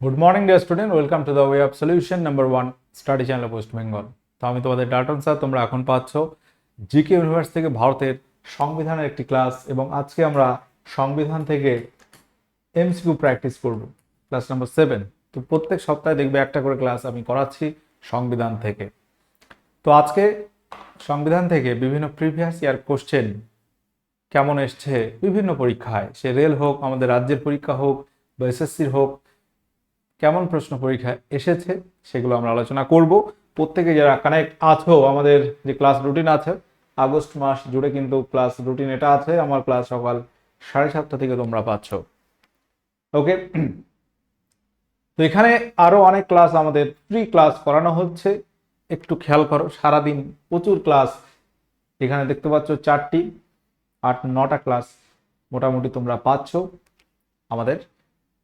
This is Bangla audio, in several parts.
Good morning dear student welcome to the way of solution number one study channel West Bengal তো আমি তোমাদের ডাল্টন স্যার তোমরা এখন পাচ্ছ জিকে ইউনিভার্স থেকে ভারতের সংবিধানের একটি ক্লাস এবং আজকে আমরা সংবিধান থেকে এমসিকিউ প্র্যাকটিস করব। ক্লাস নাম্বার সেভেন তো প্রত্যেক সপ্তাহে দেখবে একটা করে ক্লাস আমি করাচ্ছি সংবিধান থেকে। তো আজকে সংবিধান থেকে বিভিন্ন প্রিভিয়াস ইয়ার কোশ্চেন কেমন এসছে, বিভিন্ন পরীক্ষায়। সে রেল হোক, আমাদের রাজ্যের পরীক্ষা হোক বা এসএসসির হোক কেমন প্রশ্ন পরীক্ষায় এসেছে সেগুলো আমরা আলোচনা করব। প্রত্যেকে যারা কানেক্ট আছো, আমাদের যে ক্লাস রুটিন আছে, আগস্ট মাস জুড়ে কিন্তু ক্লাস রুটিন এটা আছে, আমার ক্লাস সকাল সাড়ে সাতটা থেকে তোমরা পাচ্ছ। ওকে তো এখানে আরও অনেক ক্লাস আমাদের ফ্রি ক্লাস করানো হচ্ছে। একটু খেয়াল করো, সারাদিন প্রচুর ক্লাস এখানে দেখতে পাচ্ছ চারটি, আট, নটা ক্লাস মোটামুটি তোমরা পাচ্ছ আমাদের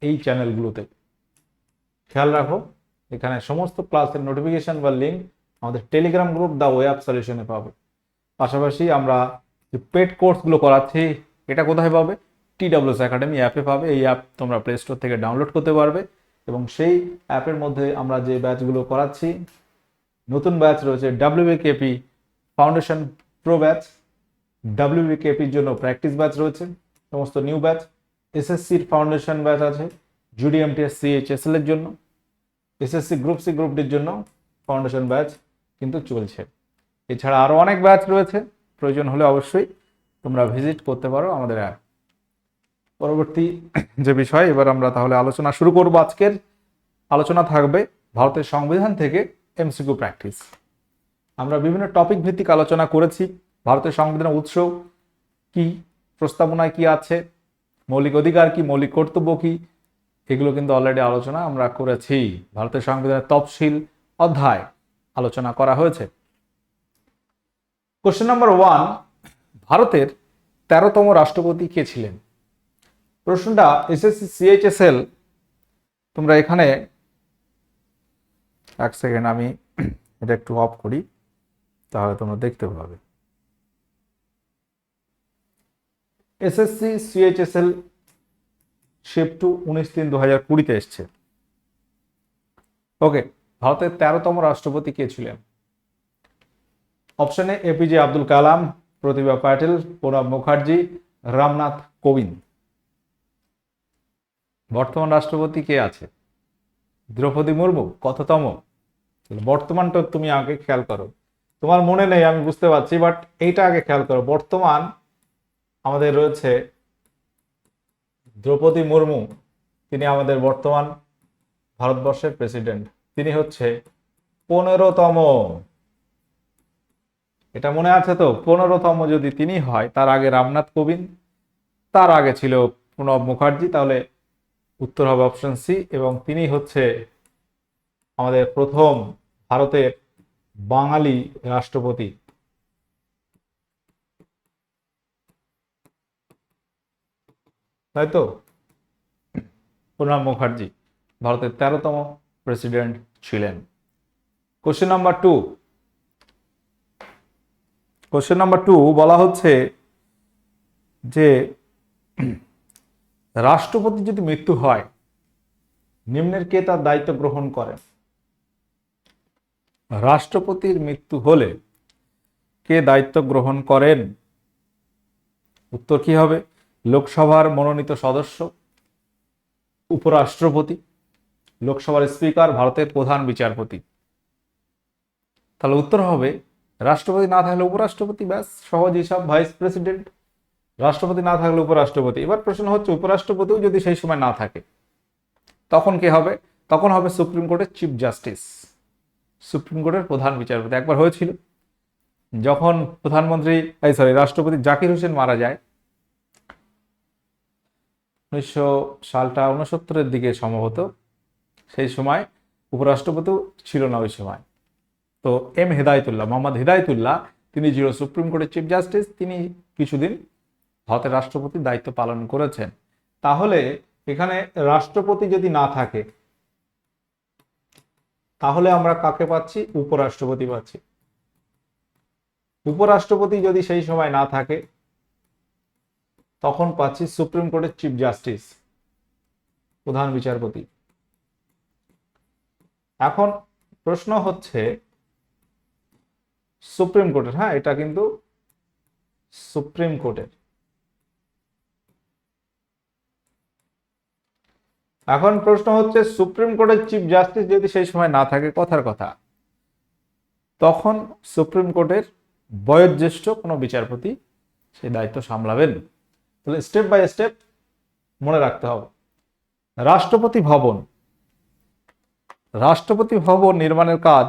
এই চ্যানেলগুলোতে খেয়াল রাখো, এখানে সমস্ত ক্লাসের নোটিফিকেশন বা লিঙ্ক আমাদের টেলিগ্রাম গ্রুপ দ্য ওয়েব সলিউশনে পাবে। পাশাপাশি আমরা যে পেড কোর্সগুলো করাচ্ছি, এটা কোথায় পাবে? টি ডাব্লিউএস একাডেমি অ্যাপে পাবে, এই অ্যাপ তোমরা প্লে স্টোর থেকে ডাউনলোড করতে পারবে এবং সেই অ্যাপের মধ্যে আমরা যে ব্যাচগুলো করাচ্ছি, নতুন ব্যাচ রয়েছে W WBKP foundation pro batch W ডাব্লিউবিকেপির জন্য প্র্যাকটিস ব্যাচ রয়েছে, সমস্ত নিউ ব্যাচ এসএসসির ফাউন্ডেশন ব্যাচ আছে জুডিএমটিএস সিএইচএসএল এর জন্য। এসএসসি গ্রুপ সি গ্রুপ ডির জন্য ফাউন্ডেশন ব্যাচ কিন্তু চলছে। এছাড়া আরও অনেক ব্যাচ রয়েছে, প্রয়োজন হলে অবশ্যই তোমরা ভিজিট করতে পারো আমাদের অ্যাপ পরবর্তী যে বিষয়, এবার আমরা তাহলে আলোচনা শুরু করব আজকের। আলোচনা থাকবে ভারতের সংবিধান থেকে এমসিকিউ প্র্যাকটিস আমরা বিভিন্ন টপিক ভিত্তিক আলোচনা করেছি, ভারতের সংবিধানের উৎস কি, প্রস্তাবনায় কি আছে, মৌলিক অধিকার কি, মৌলিক কর্তব্য কি এগুলো কিন্তু অলরেডি আলোচনা আমরা করেছি। ভারতের সংবিধানের তফসিল অধ্যায় আলোচনা করা হয়েছে। কোশ্চেন নাম্বার ওয়ান ভারতের তেরোতম রাষ্ট্রপতি কে ছিলেন? প্রশ্নটা এসএসসি সিএইচএসএল তোমরা এখানে এক সেকেন্ড আমি এটা একটু অফ করি, তাহলে তোমরা দেখতে পাবে। এসএসসি সিএইচএসএল শেপ টু উনিশ তিন দু হাজার কুড়িতে এসছে। ওকে, ভারতের তেরোতম রাষ্ট্রপতি কে ছিলেন? অপশনে এপিজে আব্দুল কালাম, প্রতিভা পাটিল প্রণব মুখার্জি, রামনাথ কোবিন্দ। বর্তমান রাষ্ট্রপতি কে আছে? দ্রৌপদী মুর্মু, কততম? বর্তমানটা তুমি আগে খেয়াল করো। তোমার মনে নেই, আমি বুঝতে পারছি বাট এইটা আগে খেয়াল করো। বর্তমান আমাদের রয়েছে দ্রৌপদী মুর্মু, তিনি আমাদের বর্তমান ভারতবর্ষের প্রেসিডেন্ট তিনি হচ্ছে পনেরোতম। এটা মনে আছে তো? পনেরোতম যদি তিনি হয়, তার আগে রামনাথ কোবিন্দ, তার আগে ছিল প্রণব মুখার্জি, তাহলে উত্তর হবে অপশন সি এবং তিনি হচ্ছে আমাদের প্রথম ভারতের বাঙালি রাষ্ট্রপতি। তাই তো প্রণব মুখার্জি, ভারতের তেরোতম প্রেসিডেন্ট ছিলেন। Question number two question number two বলা হচ্ছে যে, রাষ্ট্রপতি যদি মৃত্যু হয়, নিম্নের কে তার দায়িত্ব গ্রহণ করেন? রাষ্ট্রপতির মৃত্যু হলে কে দায়িত্ব গ্রহণ করেন? উত্তর কি হবে? লোকসভার মনোনীত সদস্য, উপরাষ্ট্রপতি, লোকসভার স্পিকার, ভারতের প্রধান বিচারপতি। তাহলে উত্তর হবে রাষ্ট্রপতি না থাকলে উপরাষ্ট্রপতি, ব্যাস, সহজ হিসাব, ভাইস প্রেসিডেন্ট। রাষ্ট্রপতি না থাকলে উপরাষ্ট্রপতি। এবার প্রশ্ন হচ্ছে, উপরাষ্ট্রপতিও যদি সেই সময় না থাকে, তখন কি হবে? তখন হবে সুপ্রিম কোর্টের চিফ জাস্টিস, সুপ্রিম কোর্টের প্রধান বিচারপতি। একবার হয়েছিল, যখন প্রধানমন্ত্রী, এই সরি, রাষ্ট্রপতি জাকির হোসেন মারা যায় উনিশশো সালটা উনসত্তরের দিকে সম্ভবত। সেই সময় উপরাষ্ট্রপতিও ছিল না ওই সময়। তো এম হেদায়তুল্লাহ, মোহাম্মদ হেদায়তুল্লাহ, তিনি ছিল সুপ্রিম কোর্টের চিফ জাস্টিস, তিনি কিছুদিন ভারতের রাষ্ট্রপতির দায়িত্ব পালন করেছেন। তাহলে এখানে রাষ্ট্রপতি যদি না থাকে, তাহলে আমরা কাকে পাচ্ছি? উপরাষ্ট্রপতি পাচ্ছি। উপরাষ্ট্রপতি যদি সেই সময় না থাকে তখন পাচ্ছি সুপ্রিম কোর্টের চিফ জাস্টিস প্রধান বিচারপতি। এখন প্রশ্ন হচ্ছে, সুপ্রিম কোর্টের হ্যাঁ এটা কিন্তু সুপ্রিম কোর্টের। এখন প্রশ্ন হচ্ছে, সুপ্রিম কোর্টের চিফ জাস্টিস যদি সেই সময় না থাকে, কথার কথা, তখন সুপ্রিম কোর্টের বয়োজ্যেষ্ঠ কোনো বিচারপতি সেই দায়িত্ব সামলাবেন? তাহলে স্টেপ বাই স্টেপ মনে রাখতে হবে। রাষ্ট্রপতি ভবন। রাষ্ট্রপতি ভবন নির্মাণের কাজ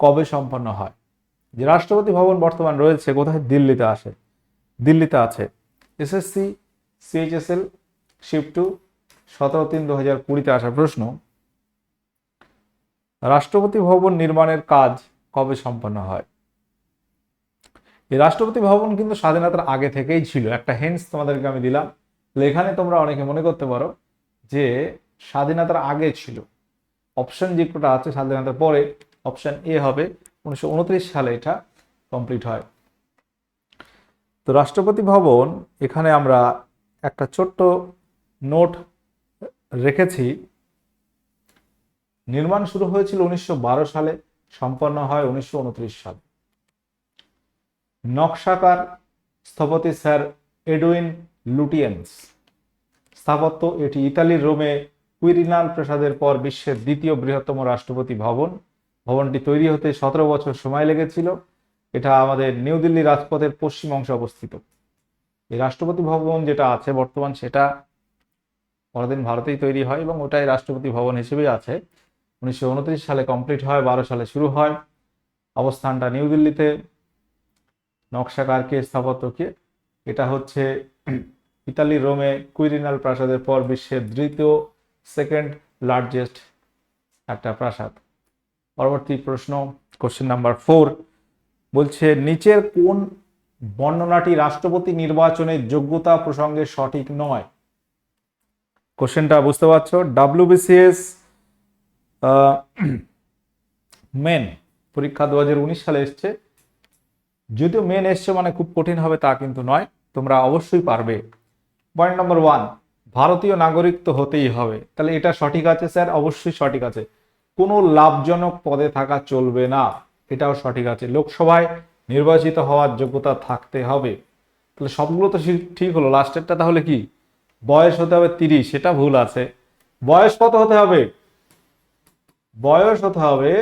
কবে সম্পন্ন হয়? যে রাষ্ট্রপতি ভবন বর্তমান রয়েছে, কোথায়? দিল্লিতে আসে। দিল্লিতে আছে। এসএসসি, সিএইচএসএল, শিফট টু, সতেরো তিন দু হাজার কুড়িতে আসা প্রশ্ন, রাষ্ট্রপতি ভবন নির্মাণের কাজ কবে সম্পন্ন হয়? এই রাষ্ট্রপতি ভবন কিন্তু স্বাধীনতার আগে থেকেই ছিল। একটা হেন্স তোমাদেরকে আমি দিলাম। এখানে তোমরা অনেকে মনে করতে পারো যে স্বাধীনতার আগে ছিল। অপশন যে কোটা আছে স্বাধীনতার পরে অপশন এ হবে। উনিশশো উনত্রিশ সালে এটা কমপ্লিট হয়। তো রাষ্ট্রপতি ভবন, এখানে আমরা একটা ছোট্ট নোট রেখেছি। নির্মাণ শুরু হয়েছিল উনিশশো বারো সালে, সম্পন্ন হয় উনিশশো উনত্রিশ সালে। নকশাকার স্থপতি স্যার এডুইন লুটিয়েন্স। স্থাপত্য এটি ইতালির রোমে কুইরিনাল প্রাসাদের পর বিশ্বের দ্বিতীয় বৃহত্তম রাষ্ট্রপতি ভবন। ভবনটি তৈরি হতে সতেরো বছর সময় লেগেছিল। এটা আমাদের নিউ দিল্লি রাজপথের পশ্চিম অংশে অবস্থিত। এই রাষ্ট্রপতি ভবন যেটা আছে বর্তমান সেটা পরদিন ভারতেই তৈরি হয় এবং ওটাই রাষ্ট্রপতি ভবন হিসেবেই আছে। উনিশশো উনত্রিশ সালে কমপ্লিট হয়, বারো সালে শুরু হয়। অবস্থানটা নিউ দিল্লিতে। নকশাকারকে স্থাপত্যকে। এটা হচ্ছে ইতালির রোমে কুইরিনাল প্রাসাদের পর বিশ্বের দ্বিতীয় সেকেন্ড লার্জেস্ট একটা প্রাসাদ। পরবর্তী প্রশ্ন কোশ্চেন নাম্বার ফোর বলছে, নিচের কোন বর্ণনাটি রাষ্ট্রপতি নির্বাচনের যোগ্যতা প্রসঙ্গে সঠিক নয়? কোশ্চেনটা বুঝতে পারছ? ডাব্লিউবিসিএস মেন পরীক্ষা দু হাজার উনিশ সালে এসছে। যদিও মেন এসছে মানে খুব কঠিন হবে তা কিন্তু নয়, তোমরা অবশ্যই পারবে। পয়েন্ট নম্বর ওয়ান ভারতীয় নাগরিক তো হতেই হবে। তাহলে এটা সঠিক আছে, স্যার? অবশ্যই সঠিক আছে। কোনো লাভজনক পদে থাকা চলবে না, এটাও সঠিক আছে। লোকসভায় নির্বাচিত হওয়ার যোগ্যতা থাকতে হবে। তাহলে সবগুলো তো ঠিক হলো। লাস্টেরটা তাহলে কি? বয়স হতে হবে তিরিশ, সেটা ভুল আছে। বয়স কত হতে হবে? বয়স হতে হবে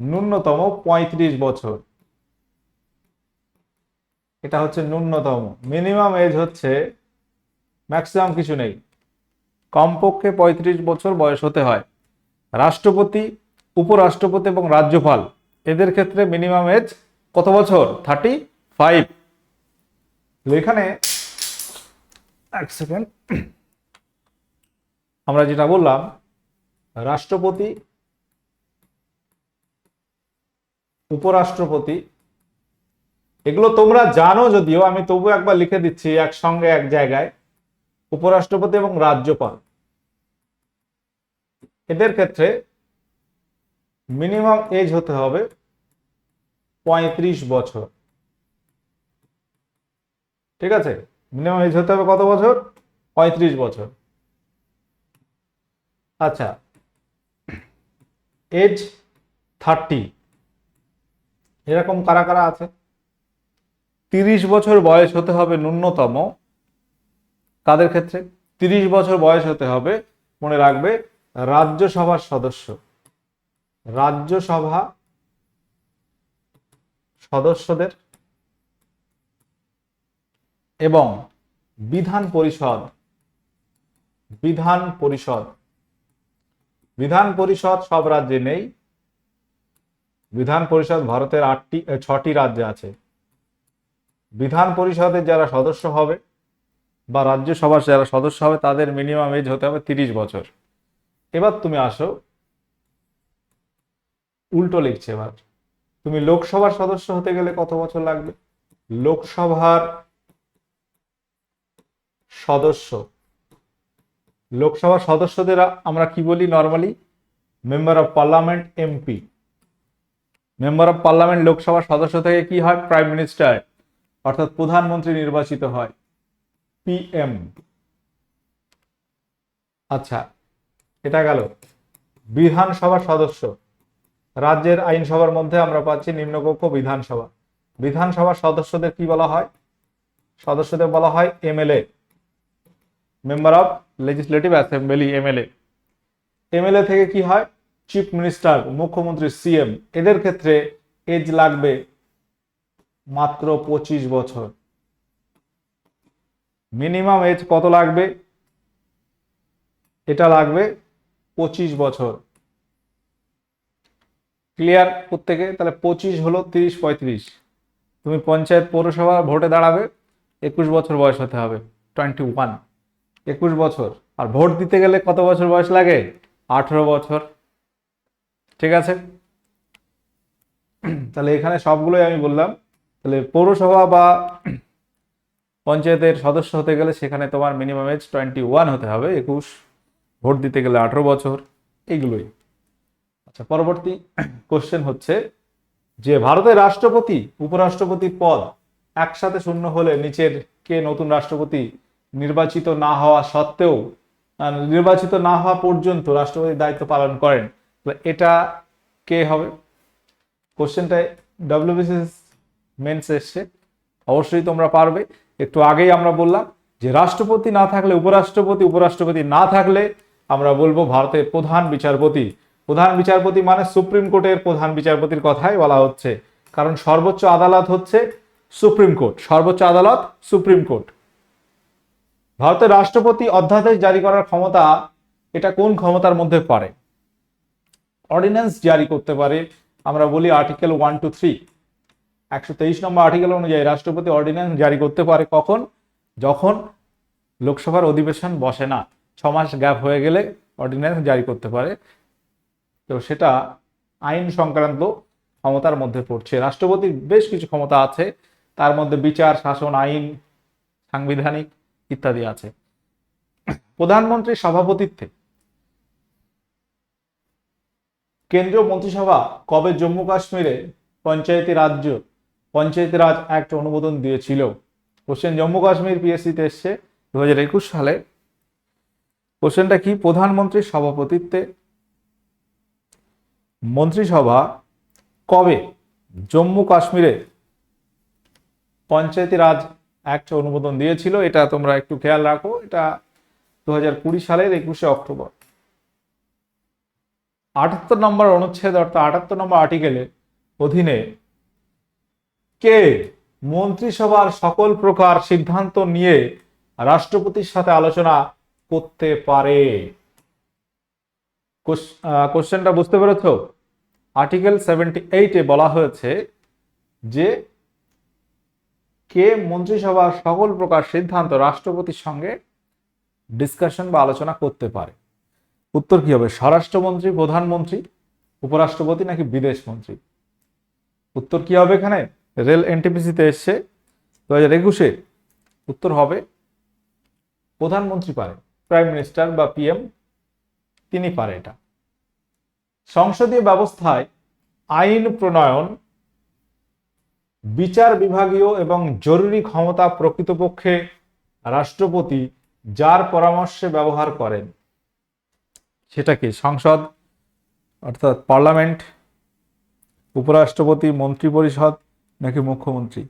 ন্যূনতম পঁয়ত্রিশ বছর। এটা হচ্ছে ন্যূনতম। মিনিমাম এজ হচ্ছে ম্যাক্সিমাম কিছু নেই। কমপক্ষে পঁয়ত্রিশ বছর বয়স হতে হয়। রাষ্ট্রপতি, উপরাষ্ট্রপতি এবং রাজ্যপাল, এদের ক্ষেত্রে মিনিমাম এজ কত বছর? থার্টি ফাইভ এখানে এক সেকেন্ড আমরা যেটা বললাম, রাষ্ট্রপতি, উপরাষ্ট্রপতি এগুলো তোমরা জানো যদিও, আমি তবু একবার লিখে দিচ্ছি একসঙ্গে এক জায়গায়, উপরাষ্ট্রপতি এবং রাজ্যপাল। এদের ক্ষেত্রে মিনিমাম এজ হতে হবে পঁয়ত্রিশ বছর। ঠিক আছে? মিনিমাম এজ হতে হবে কত বছর? পঁয়ত্রিশ বছর। আচ্ছা এজ থার্টি। এরকম কারা কারা আছে? তিরিশ বছর বয়স হতে হবে ন্যূনতম। কাদের ক্ষেত্রে? তিরিশ বছর বয়স হতে হবে, মনে রাখবে, রাজ্যসভার সদস্য। রাজ্যসভা সদস্যদের এবং বিধান পরিষদ বিধান পরিষদ। বিধান পরিষদ সব রাজ্যে নেই। বিধান পরিষদ ভারতের আটটি, ছটি রাজ্যে আছে। বিধান পরিষদের যারা সদস্য হবে বা রাজ্যসভার যারা সদস্য হবে, তাদের মিনিমাম এজ হতে হবে তিরিশ বছর। এবার তুমি আসো, উল্টো লিখছে এবার। তুমি লোকসভার সদস্য হতে গেলে কত বছর লাগবে? লোকসভার সদস্য। লোকসভার সদস্যদের আমরা কি বলি normally member of parliament MP member of parliament লোকসভার সদস্য থেকে কি হয়? প্রাইম মিনিস্টার অর্থাৎ প্রধানমন্ত্রী নির্বাচিত হয় পিএম আচ্ছা এটা গেল। বিধানসভার সদস্য। রাজ্যের আইনসভার মধ্যে আমরা পাচ্ছি নিম্নকক্ষ বিধানসভা। বিধানসভার সদস্যদের কি বলা হয়? সদস্যদের বলা হয় MLA member of legislative assembly MLA MLA থেকে কি হয়? চিফ মিনিস্টার মুখ্যমন্ত্রী সিএম এদের ক্ষেত্রে এজ লাগবে মাত্র পঁচিশ বছর। মিনিমাম এজ কত লাগবে? এটা লাগবে পঁচিশ বছর। ক্লিয়ার প্রত্যেকে? তাহলে পঁচিশ হলো তিরিশ পঁয়ত্রিশ। তুমি পঞ্চায়েত পৌরসভা ভোটে দাঁড়াবে, একুশ বছর বয়স হতে হবে টোয়েন্টি ওয়ান একুশ বছর। আর ভোট দিতে গেলে কত বছর বয়স লাগে? আঠেরো বছর। ঠিক আছে? তাহলে এখানে সবগুলোই আমি বললাম। তাহলে পৌরসভা বা পঞ্চায়েতের সদস্য হতে গেলে সেখানে তোমার মিনিমাম এজ টোয়েন্টি ওয়ান হতে হবে, একুশ, ভোট দিতে গেলে আঠেরো বছর, এইগুলোই। আচ্ছা পরবর্তী কোশ্চেন হচ্ছে যে ভারতের রাষ্ট্রপতি উপরাষ্ট্রপতির পদ একসাথে শূন্য হলে নিচের কে নতুন রাষ্ট্রপতি নির্বাচিত না হওয়া সত্ত্বেও নির্বাচিত না হওয়া পর্যন্ত রাষ্ট্রপতির দায়িত্ব পালন করেন। এটা কে হবে? কোশ্চেনটায় ডাব্লিউবিসিএস মেন্স এসছে অবশ্যই তোমরা পারবে। একটু আগেই আমরা বললাম যে রাষ্ট্রপতি না থাকলে উপরাষ্ট্রপতি উপরাষ্ট্রপতি না থাকলে আমরা বলব ভারতের প্রধান বিচারপতি। প্রধান বিচারপতি মানে সুপ্রিম কোর্টের প্রধান বিচারপতির কথাই বলা হচ্ছে। কারণ সর্বোচ্চ আদালত হচ্ছে সুপ্রিম কোর্ট। সর্বোচ্চ আদালত সুপ্রিম কোর্ট। ভারতের রাষ্ট্রপতি অধ্যাদেশ জারি করার ক্ষমতা এটা কোন ক্ষমতার মধ্যে পড়ে? অর্ডিন্যান্স জারি করতে পারে। আমরা বলি আর্টিকেল ওয়ান টু থ্রি একশো তেইশ নম্বর আর্টিকেল অনুযায়ী রাষ্ট্রপতি অর্ডিন্যান্স জারি করতে পারে কখন? যখন লোকসভার অধিবেশন বসে না। ছ মাস গ্যাপ হয়ে গেলে অর্ডিন্যান্স জারি করতে পারে। তো সেটা আইন সংক্রান্ত ক্ষমতার মধ্যে পড়ছে। রাষ্ট্রপতির বেশ কিছু ক্ষমতা আছে। তার মধ্যে বিচার, শাসন, আইন, সাংবিধানিক ইত্যাদি আছে। প্রধানমন্ত্রীর সভাপতিত্বে কেন্দ্রীয় মন্ত্রিসভা কবে জম্মু কাশ্মীরে পঞ্চায়েতি রাজ্য পঞ্চায়েতি রাজ অ্যাক্ট অনুমোদন দিয়েছিল। কোশ্চেন, জম্মু কাশ্মীর পিএসসিতে এসছে দু হাজার একুশ সালে। কোশ্চেনটা কি? প্রধানমন্ত্রীর সভাপতিত্বে। মন্ত্রিসভা কবে? জম্মু কাশ্মীরে পঞ্চায়েতি রাজ অ্যাক্ট অনুমোদন দিয়েছিল, এটা তোমরা একটু খেয়াল রাখো। এটা দু হাজার কুড়ি সালের একুশে অক্টোবর। আটাত্তর নম্বর অনুচ্ছেদ অর্থাৎ আটাত্তর নম্বর আর্টিকেলে অধীনে কে? মন্ত্রিসভার সকল প্রকার সিদ্ধান্ত নিয়ে রাষ্ট্রপতির সাথে আলোচনা করতে পারে। কোশ্চেনটা বুঝতে পেরেছ? আর্টিকেল সেভেন্টি এইটে বলা হয়েছে যে, কে মন্ত্রিসভার সকল প্রকার সিদ্ধান্ত রাষ্ট্রপতির সঙ্গে ডিসকাশন বা আলোচনা করতে পারে? উত্তর কি হবে? স্বরাষ্ট্রমন্ত্রী, প্রধানমন্ত্রী, উপরাষ্ট্রপতি নাকি বিদেশ মন্ত্রী উত্তর কি হবে এখানে? রেল এনটিপিসিতে এসছে। দু হাজার একুশে উত্তর হবে। প্রধানমন্ত্রী পারে, প্রাইম মিনিস্টার বা পিএম, তিনি পারে এটা। সংসদীয় ব্যবস্থায় আইন প্রণয়ন, বিচার বিভাগীয় এবং জরুরি ক্ষমতা প্রকৃতপক্ষে রাষ্ট্রপতি যার পরামর্শে ব্যবহার করেন সেটা কি সংসদ, অর্থাৎ পার্লামেন্ট, উপরাষ্ট্রপতি মন্ত্রী পরিষদ নাকি মুখ্যমন্ত্রী?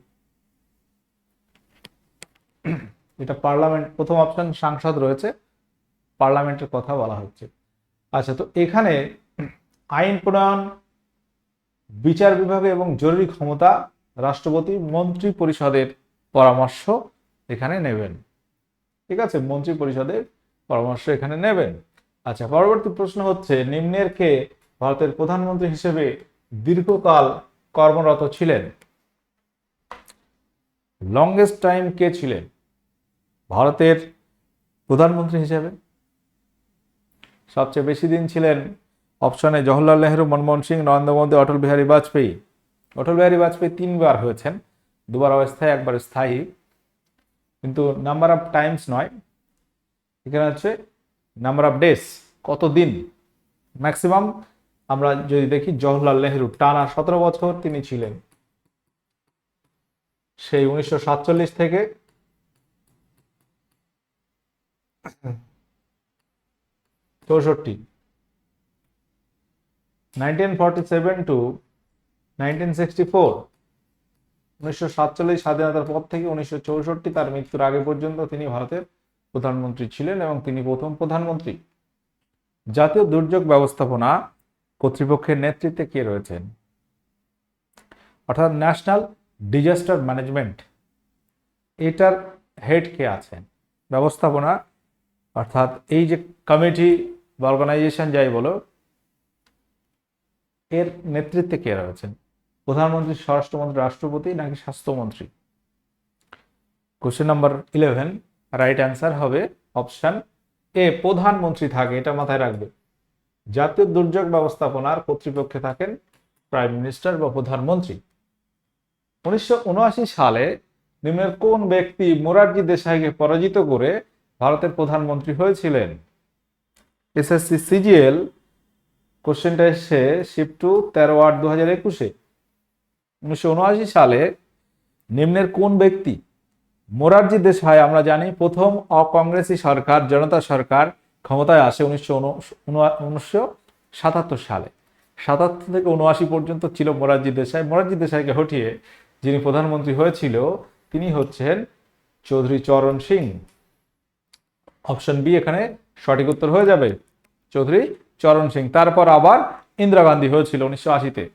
এটা পার্লামেন্ট, প্রথম অপশন সাংসদ রয়েছে, পার্লামেন্টের কথা বলা হচ্ছে। আচ্ছা তো এখানে আইন প্রণয়ন, বিচার বিভাগে এবং জরুরি ক্ষমতা রাষ্ট্রপতি মন্ত্রী পরিষদের পরামর্শ এখানে নেবেন। ঠিক আছে মন্ত্রী পরিষদের পরামর্শ এখানে নেবেন। আচ্ছা পরবর্তী প্রশ্ন হচ্ছে, নিম্নের কে ভারতের প্রধানমন্ত্রী হিসেবে দীর্ঘকাল কর্মরত ছিলেন? লংগেস্ট টাইম কে ছিলেন? ভারতের প্রধানমন্ত্রী হিসেবে। সবচেয়ে বেশি দিন ছিলেন অপশনে জওহরলাল নেহরু, মনমোহন সিং, নরেন্দ্র মোদী, অটল বিহারী বাজপেয়ী। অটল বিহারী বাজপেয়ী তিনবার হয়েছেন। দুবার অস্থায়ী, একবার স্থায়ী। কিন্তু নাম্বার অফ টাইমস নয়। এখানে হচ্ছে নাম্বার অফ ডেস কত দিন? ম্যাক্সিমাম আমরা যদি দেখি জওহরলাল নেহরু টানা সতেরো বছর তিনি ছিলেন। সেই উনিশশো সাতচল্লিশ থেকে চৌষট্টি। Nineteen forty seven to nineteen sixty four. উনিশশো সাতচল্লিশ স্বাধীনতার পর থেকে উনিশশো চৌষট্টি, তার মৃত্যুর আগে পর্যন্ত তিনি ভারতের প্রধানমন্ত্রী ছিলেন এবং তিনি প্রথম প্রধানমন্ত্রী। জাতীয় দুর্যোগ ব্যবস্থাপনা কর্তৃপক্ষের নেতৃত্বে কে রয়েছেন? অর্থাৎ ন্যাশনাল ডিজাস্টার ম্যানেজমেন্ট এটার হেড কে আছেন? ব্যবস্থাপনা, অর্থাৎ এই যে কমিটি বা অর্গানাইজেশন যাই বলো, এর নেতৃত্বে কে রয়েছেন? প্রধানমন্ত্রী, স্বরাষ্ট্রমন্ত্রী, রাষ্ট্রপতি নাকি স্বাস্থ্যমন্ত্রী? Question number eleven right answer হবে অপশন এ প্রধানমন্ত্রী থাকে, এটা মাথায় রাখবে। জাতীয় দুর্যোগ ব্যবস্থাপনার কর্তৃপক্ষে থাকেন প্রাইম মিনিস্টার বা প্রধানমন্ত্রী। উনিশশো উনআশি সালে নিম্নের কোন ব্যক্তি মোরারজি দেশাইকে পরাজিত করে ভারতের প্রধানমন্ত্রী হয়েছিলেন? এসএসসি সিজিএল কোশ্চেনটা এসছে শিফট টু তেরো আট দু হাজার একুশে। উনিশশো উনআশি সালে নিম্নের কোন ব্যক্তি মোরারজি দেশাই আমরা জানি প্রথম অকংগ্রেসি সরকার, জনতা সরকার ক্ষমতায় আসে উনিশশো উনিশশো সাতাত্তর সালে। সাতাত্তর থেকে উনআশি পর্যন্ত ছিল মোরারজি দেশাই। মোরারজি দেশাইকে হটিয়ে যিনি প্রধানমন্ত্রী হয়েছিল, তিনি হচ্ছেন চৌধুরী চরণ সিং। অপশন বি এখানে সঠিক উত্তর হয়ে যাবে। চৌধুরী চরণ সিং। তারপর আবার ইন্দিরা গান্ধী হয়েছিল উনিশশো আশিতে।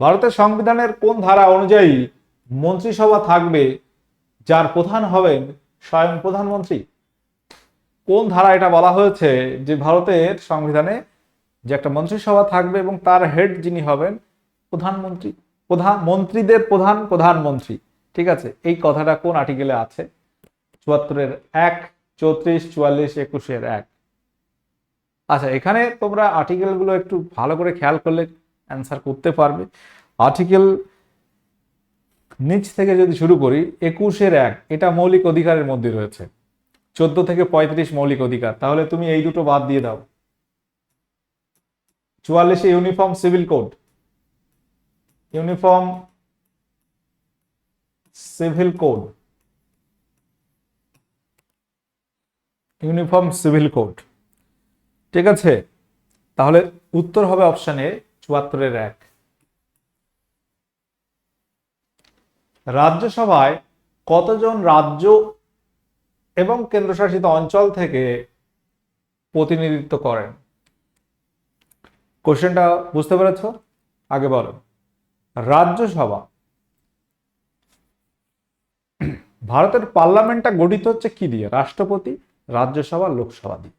ভারতের সংবিধানের কোন ধারা অনুযায়ী মন্ত্রিসভা থাকবে, যার প্রধান হবেন স্বয়ং প্রধানমন্ত্রী? কোন ধারা এটা বলা হয়েছে যে ভারতের সংবিধানে যে একটা মন্ত্রিসভা থাকবে এবং তার হেড যিনি হবেন প্রধানমন্ত্রী? প্রধান মন্ত্রীদের প্রধান প্রধানমন্ত্রী। ঠিক আছে? এই কথাটা কোন আর্টিকেলে আছে? চুয়াত্তরের এক, চৌত্রিশ, চুয়াল্লিশ, একুশের এক। আচ্ছা এখানে তোমরা আর্টিকেলগুলো একটু ভালো করে খেয়াল করলে অ্যান্সার করতে পারবে। আর্টিকেল নিচ থেকে যদি শুরু করি, একুশের এক, এটা মৌলিক অধিকারের মধ্যে রয়েছে। চোদ্দ থেকে পঁয়ত্রিশ মৌলিক অধিকার। তাহলে তুমি এই দুটো বাদ দিয়ে দাও। চুয়াল্লিশে uniform civil code. Uniform civil code. Uniform civil code. ঠিক আছে? তাহলে উত্তর হবে অপশানে চুয়াত্তরের এক। রাজ্যসভায় কতজন রাজ্য এবং কেন্দ্রশাসিত অঞ্চল থেকে প্রতিনিধিত্ব করেন? কোশ্চেনটা বুঝতে পেরেছ? আগে বলো। রাজ্যসভা। ভারতের পার্লামেন্টটা গঠিত হচ্ছে কি দিয়ে? রাষ্ট্রপতি, রাজ্যসভা, লোকসভা দিয়ে।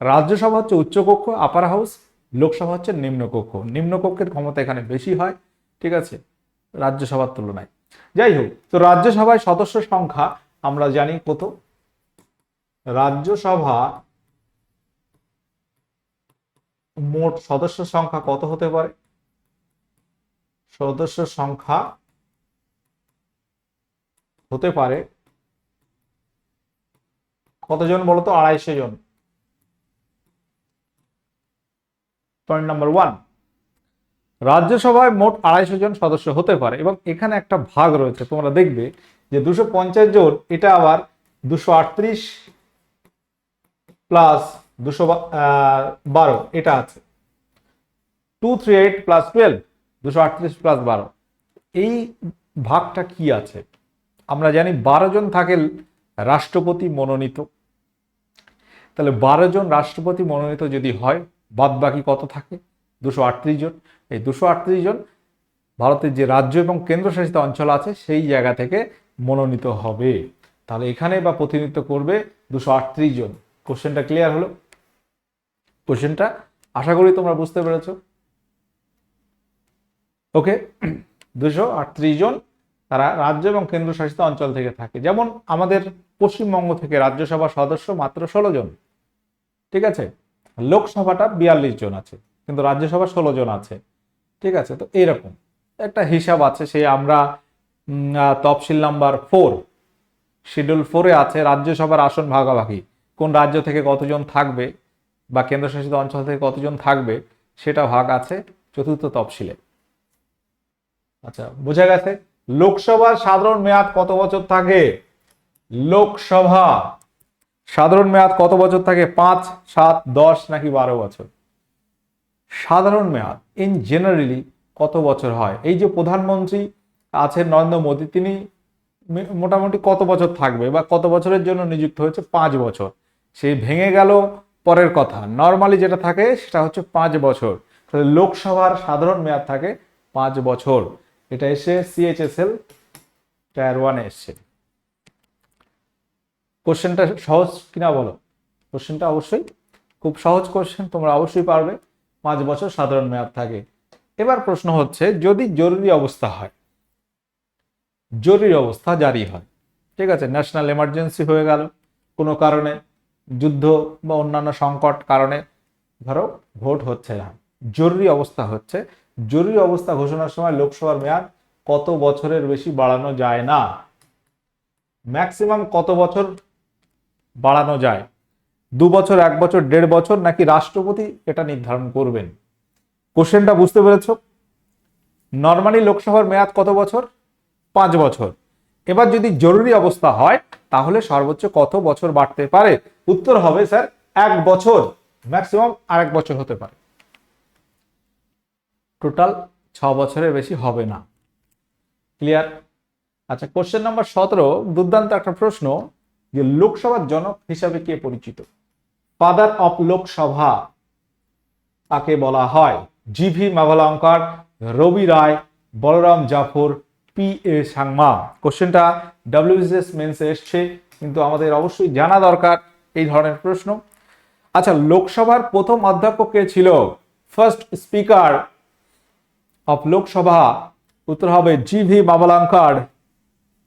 রাজ্যসভা হচ্ছে উচ্চকক্ষ আপার হাউস লোকসভা হচ্ছে নিম্নকক্ষ। নিম্নকক্ষের ক্ষমতা এখানে বেশি হয়, ঠিক আছে? রাজ্যসভার তুলনায়। যাই হোক, তো রাজ্যসভায় সদস্য সংখ্যা আমরা জানি কত? রাজ্যসভা মোট সদস্য সংখ্যা কত হতে পারে? সদস্য সংখ্যা হতে পারে। কতজন বলতো? আড়াইশো জন। পয়েন্ট নাম্বার ওয়ান রাজ্যসভায় মোট আড়াইশো জন সদস্য হতে পারে এবং এখানে একটা ভাগ রয়েছে, তোমরা দেখবে যে দুশো পঞ্চাশ জন, এটা আবার দুশো আটত্রিশ প্লাস দুশো বারো, এটা আছে। Two three eight plus twelve দুশো আটত্রিশ প্লাস বারো। এই ভাগটা কি আছে? আমরা জানি বারো জন থাকে রাষ্ট্রপতি মনোনীত। তাহলে বারো জন রাষ্ট্রপতি মনোনীত যদি হয় বাদ বাকি কত থাকে? দুশো আটত্রিশ জন। এই দুশো আটত্রিশ জন ভারতের যে রাজ্য এবং কেন্দ্রশাসিত অঞ্চল আছে, সেই জায়গা থেকে মনোনীত হবে। তাহলে এখানে বা প্রতিনিধিত্ব করবে দুশো আটত্রিশ জন। কোশ্চেনটা ক্লিয়ার হলো? কোশ্চেনটা আশা করি তোমরা বুঝতে পেরেছ। ওকে? দুশো জন তারা রাজ্য এবং কেন্দ্রশাসিত অঞ্চল থেকে থাকে। যেমন আমাদের পশ্চিমবঙ্গ থেকে রাজ্যসভা সদস্য মাত্র ষোলো জন। ঠিক আছে? লোকসভাটা বিয়াল্লিশ জন আছে, কিন্তু রাজ্যসভা ষোলো জন আছে। ঠিক আছে? তো এইরকম। একটা হিসাব আছে, সেই আমরা তফসিল নাম্বার ফোর, শিডিউল ফোরে আছে, রাজ্যসভার আসন ভাগাভাগি। কোন রাজ্য থেকে কতজন থাকবে বা কেন্দ্রশাসিত অঞ্চল থেকে কতজন থাকবে, সেটা ভাগ আছে চতুর্থ তফসিলে। আচ্ছা বোঝা গেছে। লোকসভার সাধারণ মেয়াদ কত বছর থাকে? লোকসভা সাধারণ মেয়াদ কত বছর থাকে? পাঁচ, সাত, দশ নাকি বারো বছর? সাধারণ মেয়াদ ইন জেনারেলি কত বছর হয়? এই যে প্রধানমন্ত্রী আছেন নরেন্দ্র মোদী, তিনি মোটামুটি কত বছর থাকবে বা কত বছরের জন্য নিযুক্ত হয়েছে? পাঁচ বছর। সেই ভেঙে গেল পরের কথা। নর্মালি যেটা থাকে, সেটা হচ্ছে পাঁচ বছর। তাহলে লোকসভার সাধারণ মেয়াদ থাকে পাঁচ বছর। এটা এসে সিএইচএসএল টায়ার ওয়ানে এসছে। কোশ্চেনটা সহজ কিনা বলো? কোশ্চেনটা অবশ্যই, খুব সহজ কোশ্চেন তোমরা অবশ্যই পারবে। পাঁচ বছর সাধারণ মেয়াদ থাকে। এবার প্রশ্ন হচ্ছে, যদি জরুরি অবস্থা হয়, জরুরি অবস্থা জারি হয়, ঠিক আছে ন্যাশনাল এমার্জেন্সি হয়ে গেল, কোনো কারণে, যুদ্ধ বা অন্যান্য সংকট কারণে, ধরো ভোট হচ্ছে না, জরুরি অবস্থা হচ্ছে জরুরি অবস্থা ঘোষণার সময় লোকসভার মেয়াদ কত বছরের বেশি বাড়ানো যায় না? ম্যাক্সিমাম কত বছর বাড়ানো যায়? দু বছর, এক বছর, দেড় বছর নাকি রাষ্ট্রপতি এটা নির্ধারণ করবেন? কোশ্চেনটা বুঝতে পেরেছ? নর্মালি লোকসভার মেয়াদ কত বছর? পাঁচ বছর। এবার যদি জরুরি অবস্থা হয়, তাহলে সর্বোচ্চ কত বছর বাড়তে পারে? উত্তর হবে, স্যার, এক বছর। ম্যাক্সিমাম আর এক বছর হতে পারে। টোটাল ছ বছরের বেশি হবে না। ক্লিয়ার আচ্ছা কোশ্চেন নাম্বার সতেরো, দুর্দান্ত একটা প্রশ্ন যে লোকসভার জনক হিসাবে কে পরিচিত? ফাদার অফ লোকসভা তাকে বলা হয়? GV Mavalankar Rabi Ray Balram Jakhar P A Sangma কোশ্চেনটা ডাব্লিউবিসিএস মেন্সে এসছে, কিন্তু আমাদের অবশ্যই জানা দরকার এই ধরনের প্রশ্ন। আচ্ছা লোকসভার প্রথম অধ্যক্ষ কে ছিল? ফার্স্ট স্পিকার অফ লোকসভা, উত্তর হবে জি ভি মাবলাঙ্কার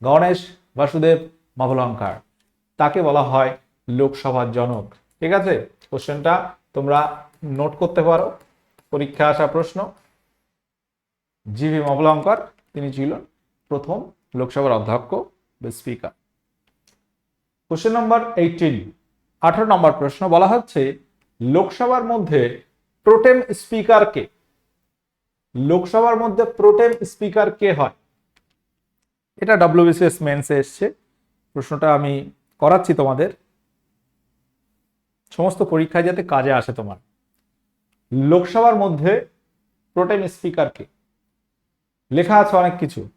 গণেশ বাসুদেব মাবলাঙ্কার তাকে বলা হয় লোকসভার জনক। ঠিক আছে? কোশ্চেনটা তোমরা নোট করতে পারো। পরীক্ষা আসা প্রশ্ন। জি ভি মাবলাঙ্কার তিনি ছিলেন প্রথম লোকসভার অধ্যক্ষ স্পিকার কোশ্চেন নম্বর এইটিন আঠারো নম্বর প্রশ্ন বলা হচ্ছে, লোকসভার মধ্যে প্রোটেম স্পিকার কে লোকসভার মধ্যে প্রোটেম স্পিকার কে হয়? এটা ডাব্লিউবিসিএস মেন্সে এসছে। প্রশ্নটা আমি করাচ্ছি তোমাদের। সমস্ত পরীক্ষায় যাতে কাজে আসে তোমার। লোকসভার মধ্যে প্রোটেম স্পিকার কে? লেখা আছে অনেক কিছু।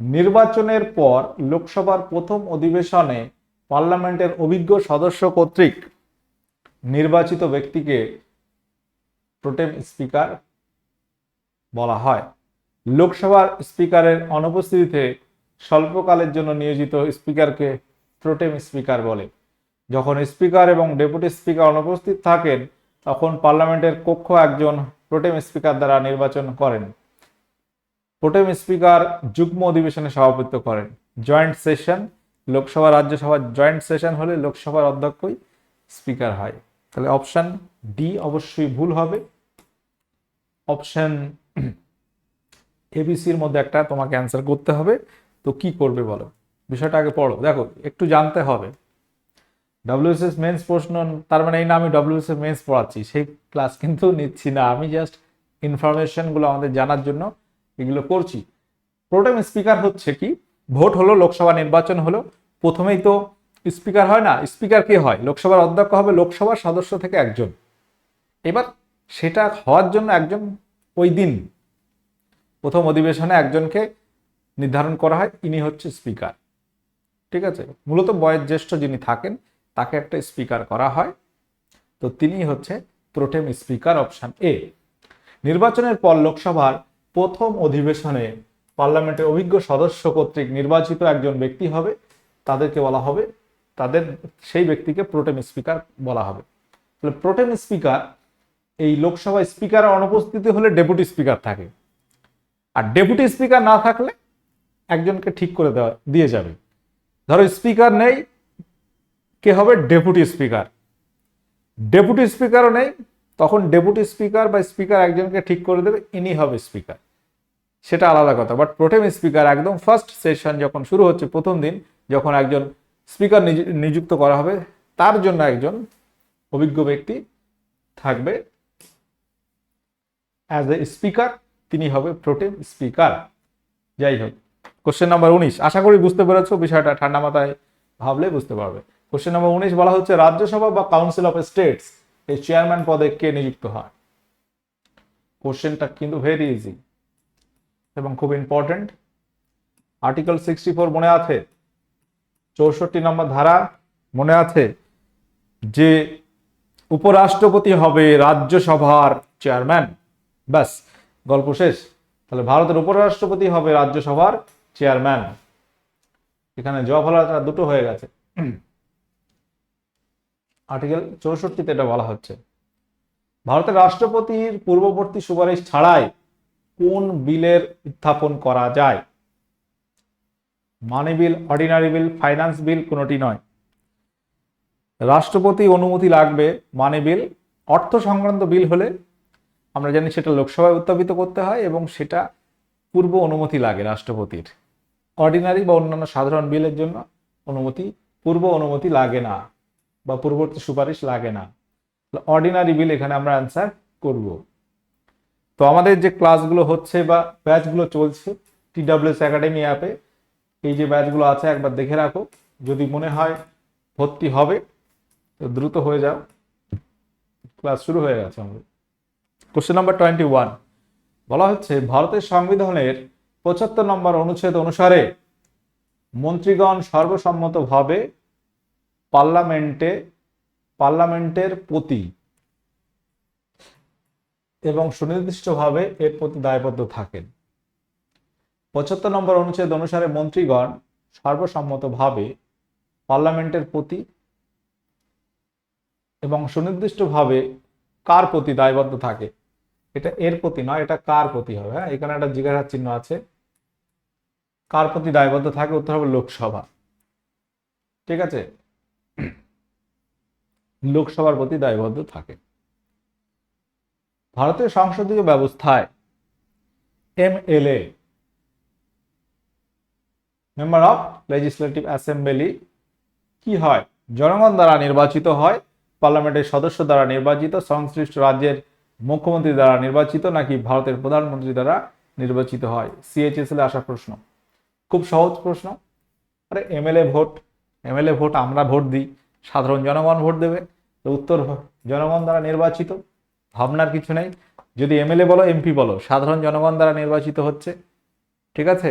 নির্বাচনের পর লোকসভার প্রথম অধিবেশনে পার্লামেন্টের অভিজ্ঞ সদস্য কর্তৃক নির্বাচিত ব্যক্তিকে প্রোটেম স্পিকার বলা হয়। লোকসভার স্পিকারের অনুপস্থিতিতে স্বল্পকালের জন্য নিয়োজিত স্পিকারকে প্রোটেম স্পিকার বলে। যখন স্পিকার এবং ডেপুটি স্পিকার অনুপস্থিত থাকেন, তখন পার্লামেন্টের কক্ষ একজন প্রোটেম স্পিকার দ্বারা নির্বাচন করেন। প্রোটেম স্পিকার যুগ্ম অধিবেশনে সভাপতিত্ব করেন। জয়েন্ট সেশন, লোকসভা রাজ্যসভার জয়েন্ট সেশন হলে লোকসভার অধ্যক্ষই স্পিকার হয়। তাহলে অপশন ডি অবশ্যই ভুল হবে। অপশন এবিসির মধ্যে একটা তোমাকে অ্যান্সার করতে হবে। তো কি করবে বলো? বিষয়টা আগে পড়ো। দেখো, একটু জানতে হবে। ডাব্লিউএসএস মেন্স প্রশ্ন, তার মানে এই না আমি ডাব্লিউএসএস মেন্স পড়াচ্ছি, সেই ক্লাস কিন্তু নিচ্ছি না। আমি জাস্ট ইনফরমেশনগুলো আমাদের জানার জন্য এগুলো করছি। প্রোটেম স্পিকার হচ্ছে কি? ভোট হলো, লোকসভা নির্বাচন হলো। প্রথমেই তো স্পিকার হয় না স্পিকার কে হয়? লোকসভার অধ্যক্ষ হবে লোকসভার সদস্য থেকে একজন। এবার সেটা হওয়ার জন্য একজন ওই দিন প্রথম অধিবেশনে একজনকে নির্ধারণ করা হয়, ইনি হচ্ছে স্পিকার। ঠিক আছে? মূলত বয়োজ্যেষ্ঠ যিনি থাকেন, তাকে একটা স্পিকার করা হয়। তো তিনি হচ্ছে প্রোটেম স্পিকার অপশন এ। নির্বাচনের পর লোকসভার প্রথম অধিবেশনে পার্লামেন্টের অভিজ্ঞ সদস্য কর্তৃক নির্বাচিত একজন ব্যক্তি হবে, তাদেরকে বলা হবে, তাদের, সেই ব্যক্তিকে প্রোটেম স্পিকার বলা হবে। প্রোটেম স্পিকার, এই লোকসভা স্পিকার অনুপস্থিতি হলে ডেপুটি স্পিকার থাকে। আর ডেপুটি স্পিকার না থাকলে একজনকে ঠিক করে দেওয়া দিয়ে যাবে। ধরো স্পিকার নেই, কে হবে? Deputy speaker. ডেপুটি স্পিকারও নেই, তখন ডেপুটি স্পিকার বা স্পিকার একজনকে ঠিক করে দেবে, ইনি হবে স্পিকার। সেটা আলাদা কথা বাট প্রোটেম স্পিকার একদম ফার্স্ট সেশন যখন শুরু হচ্ছে প্রথম দিন, যখন একজন স্পিকার নিযুক্ত করা হবে, তার জন্য একজন অভিজ্ঞ ব্যক্তি থাকবে অ্যাজ এ স্পিকার তিনি হবে প্রোটেম স্পিকার যাই হোক কোশ্চেন নাম্বার উনিশ। আশা করি বুঝতে পেরেছ, বিষয়টা ঠান্ডা মাথায় ভাবলে বুঝতে পারবে। কোশ্চেন নাম্বার উনিশ বলা হচ্ছে, রাজ্যসভা বা কাউন্সিল অফ স্টেটস এই চেয়ারম্যান পদে কে নিযুক্ত হয়? কোশ্চেনটা কিন্তু ভেরি ইজি এবং খুব ইম্পর্টেন্ট আর্টিকেল সিক্সটি ফোর মনে আছে? চৌষট্টি নম্বর ধারা মনে আছে যে, উপরাষ্ট্রপতি হবে রাজ্যসভার চেয়ারম্যান ব্যাস গল্প শেষ। তাহলে ভারতের উপরাষ্ট্রপতি হবে রাজ্যসভার চেয়ারম্যান। এখানে জওয়াহরলাল দুটো হয়ে গেছে। আর্টিকেল চৌষট্টিতে এটা বলা হচ্ছে, ভারতের রাষ্ট্রপতির পূর্ববর্তী সুপারিশ ছাড়াই কোন বিলের উত্থাপন করা যায়? মানি বিল, অর্ডিনারি বিল, ফাইন্যান্স বিল কোনোটি নয়। রাষ্ট্রপতি অনুমতি লাগবে মানি বিল, অর্থ সংক্রান্ত বিল হলে আমরা জানি সেটা লোকসভায় উত্থাপিত করতে হয় এবং সেটা পূর্ব অনুমতি লাগে রাষ্ট্রপতির। অর্ডিনারি বা অন্যান্য সাধারণ বিলের জন্য অনুমতি, পূর্ব অনুমতি লাগে না বা পূর্ববর্তী সুপারিশ লাগে না। অর্ডিনারি বিল এখানে আমরা অ্যান্সার করব। তো আমাদের যে ক্লাসগুলো হচ্ছে বা ব্যাচগুলো চলছে টিডাব্লিউএস একাডেমি অ্যাপে এই যে ব্যাচগুলো আছে একবার দেখে রাখো। যদি মনে হয় ভর্তি হবে, তো দ্রুত হয়ে যাও। ক্লাস শুরু হয়ে গেছে আমাদের। কোশ্চেন নাম্বার টোয়েন্টি ওয়ান বলা হচ্ছে, ভারতের সংবিধানের পঁচাত্তর নম্বর অনুচ্ছেদ অনুসারে মন্ত্রীগণ সর্বসম্মতভাবে পার্লামেন্টে, পার্লামেন্টের প্রতি এবং সুনির্দিষ্টভাবে এর প্রতি দায়বদ্ধ থাকেন। পঁচাত্তর নম্বর অনুচ্ছেদ অনুসারে মন্ত্রীগণ সর্বসম্মতভাবে পার্লামেন্টের প্রতি এবং সুনির্দিষ্টভাবে কার প্রতি দায়বদ্ধ থাকে? এটা এর প্রতি নয়, এটা কার প্রতি হবে? হ্যাঁ এখানে একটা জিজ্ঞাসার চিহ্ন আছে। কার প্রতি দায়বদ্ধ থাকে উত্তর হবে লোকসভা। ঠিক আছে? লোকসভার প্রতি দায়বদ্ধ থাকে। ভারতের সংসদীয় ব্যবস্থায় MLA member of legislative assembly কি হয়? জনগণ দ্বারা নির্বাচিত হয় পার্লামেন্টের সদস্য দ্বারা নির্বাচিত সংশ্লিষ্ট রাজ্যের মুখ্যমন্ত্রী দ্বারা নির্বাচিত নাকি ভারতের প্রধানমন্ত্রী দ্বারা নির্বাচিত হয়? সিএইচএসএল আসা প্রশ্ন। খুব সহজ প্রশ্ন। আরে এমএলএ ভোট। এমএলএ ভোট আমরা ভোট দিই। সাধারণ জনগণ ভোট দেবে। তো উত্তর জনগণ দ্বারা নির্বাচিত। ভাবনার কিছু নেই। যদি এমএলএ বলো এমপি বলো, সাধারণ জনগণ দ্বারা নির্বাচিত হচ্ছে। ঠিক আছে?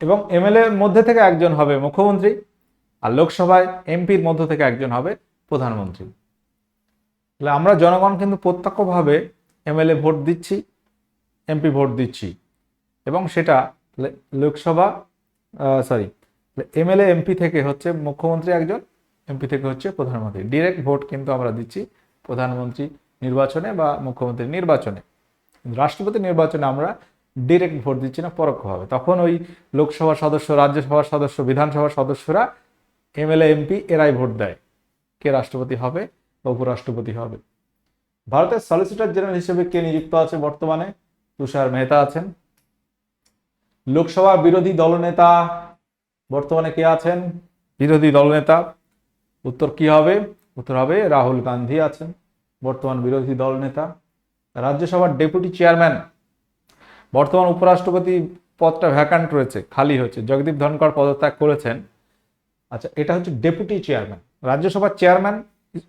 এবং এমএলএ মধ্যে থেকে একজন হবে মুখ্যমন্ত্রী আর লোকসভায় এমপির মধ্য থেকে একজন হবে প্রধানমন্ত্রী। তাহলে আমরা জনগণ কিন্তু প্রত্যক্ষভাবে এমএলএ ভোট দিচ্ছি, এমপি ভোট দিচ্ছি। এবং সেটা লোকসভা সরি এমএলএ, এমপি থেকে হচ্ছে মুখ্যমন্ত্রী একজন, এমপি থেকে হচ্ছে প্রধানমন্ত্রী। ডিরেক্ট ভোট কিন্তু আমরা দিচ্ছি প্রধানমন্ত্রী নির্বাচনে বা মুখ্যমন্ত্রী নির্বাচনে। রাষ্ট্রপতি নির্বাচনে আমরা ডিরেক্ট ভোট দিচ্ছি না পরোক্ষভাবে। তখন ওই লোকসভার সদস্য, রাজ্যসভার সদস্য, বিধানসভার সদস্যরা এমএলএ, এমপি, এরাই ভোট দেয়। কে রাষ্ট্রপতি হবে বা উপরাষ্ট্রপতি হবে। ভারতের সলিসিটর জেনারেল হিসেবে কে নিযুক্ত আছে বর্তমানে? তুষার মেহতা আছেন। লোকসভা বিরোধী দলনেতা বর্তমানে কে আছেন? বিরোধী দলনেতা। উত্তর কি হবে? উত্তর হবে রাহুল গান্ধী আছেন, বর্তমান বিরোধী দলনেতা। রাজ্যসভার ডেপুটি চেয়ারম্যান। বর্তমান উপরাষ্ট্রপতি পদটা ভ্যাকান্ট রয়েছে, খালি হয়েছে। জগদীপ ধনকর পদত্যাগ করেছেন। আচ্ছা এটা হচ্ছে ডেপুটি চেয়ারম্যান। রাজ্যসভার চেয়ারম্যান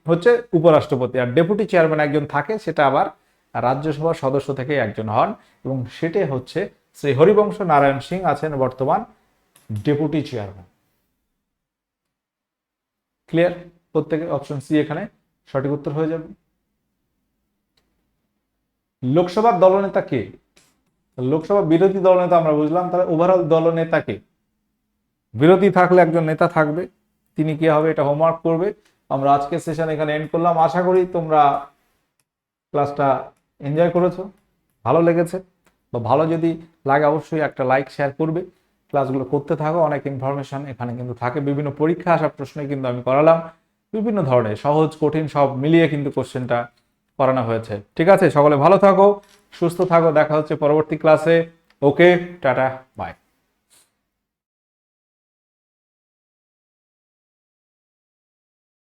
হচ্ছে উপরাষ্ট্রপতি আর ডেপুটি চেয়ারম্যান একজন থাকে, সেটা আবার রাজ্যসভার সদস্য থেকে একজন হন এবং সেটাই হচ্ছে শ্রী হরিবংশ নারায়ণ সিং আছেন বর্তমান ডেপুটি চেয়ারম্যান। ক্লিয়ার প্রত্যেকের অপশন সি এখানে সঠিক উত্তর হয়ে যাবে। লোকসভার দলনেতা কে? লোকসভা বিরোধী দলনেতা আমরা বুঝলাম, তাহলে ওভারঅল দলনেতা কে? বিরোধী থাকলে একজন নেতা থাকবে, তিনি কে হবে? এটা হোমওয়ার্ক করবে। আমরা আজকের সেশন এখানে এন্ড করলাম। আশা করি তোমরা ক্লাসটা এনজয় করেছ, ভালো লেগেছে। বা ভালো যদি লাগে অবশ্যই একটা লাইক শেয়ার করবে। ক্লাসগুলো করতে থাকো, অনেক ইনফরমেশন এখানে কিন্তু থাকে। বিভিন্ন পরীক্ষা, আসার প্রশ্নে কিন্তু আমি করালাম। বিভিন্ন ধরনের সহজ, কঠিন, সব মিলিয়ে কিন্তু কোশ্চেনটা করানো হয়েছে। ঠিক আছে? সকলে ভালো থাকো, সুস্থ থাকো। দেখা হচ্ছে পরবর্তী ক্লাসে ওকে টাটা বাই